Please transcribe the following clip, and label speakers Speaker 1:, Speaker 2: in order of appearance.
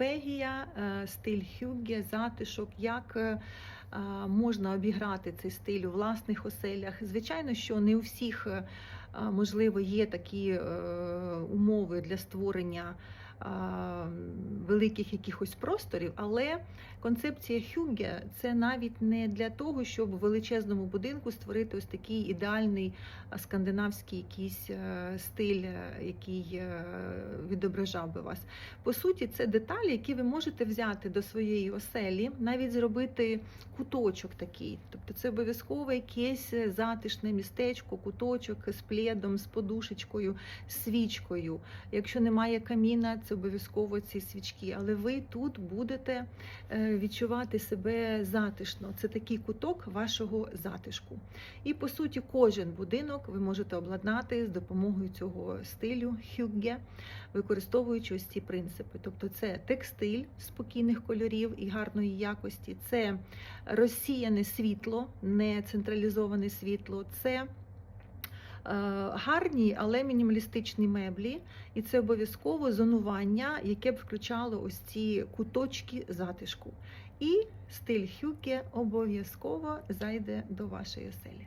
Speaker 1: Норвегія, е, стиль хюгге, затишок, як е, е, можна обіграти цей стиль у власних оселях. Звичайно, що не у всіх можливо є такі е, умови для створення. Великих якихось просторів, але концепція Хюгге це навіть не для того, щоб в величезному будинку створити ось такий ідеальний скандинавський якийсь е, стиль, е, який відображав би вас. По суті, це деталі, які ви можете взяти до своєї оселі, навіть зробити куточок такий. Тобто це обов'язково якесь затишне містечко, куточок з пледом, з подушечкою, свічкою. Якщо немає каміна, це обов'язково ці свічки. Але ви тут будете е, відчувати себе затишно. Це такий куток вашого затишку. І по суті, кожен будинок ви можете обладнати з допомогою цього стилю хюгге, використовуючи ось ці принципи. Тобто, це текстиль спокійних кольорів і гарної якості, це розсіяне світло, не централізоване світло. це Гарні, але мінімалістичні меблі, і це обов'язково зонування, яке б включало ось ці куточки затишку. І стиль хюке обов'язково зайде до вашої оселі.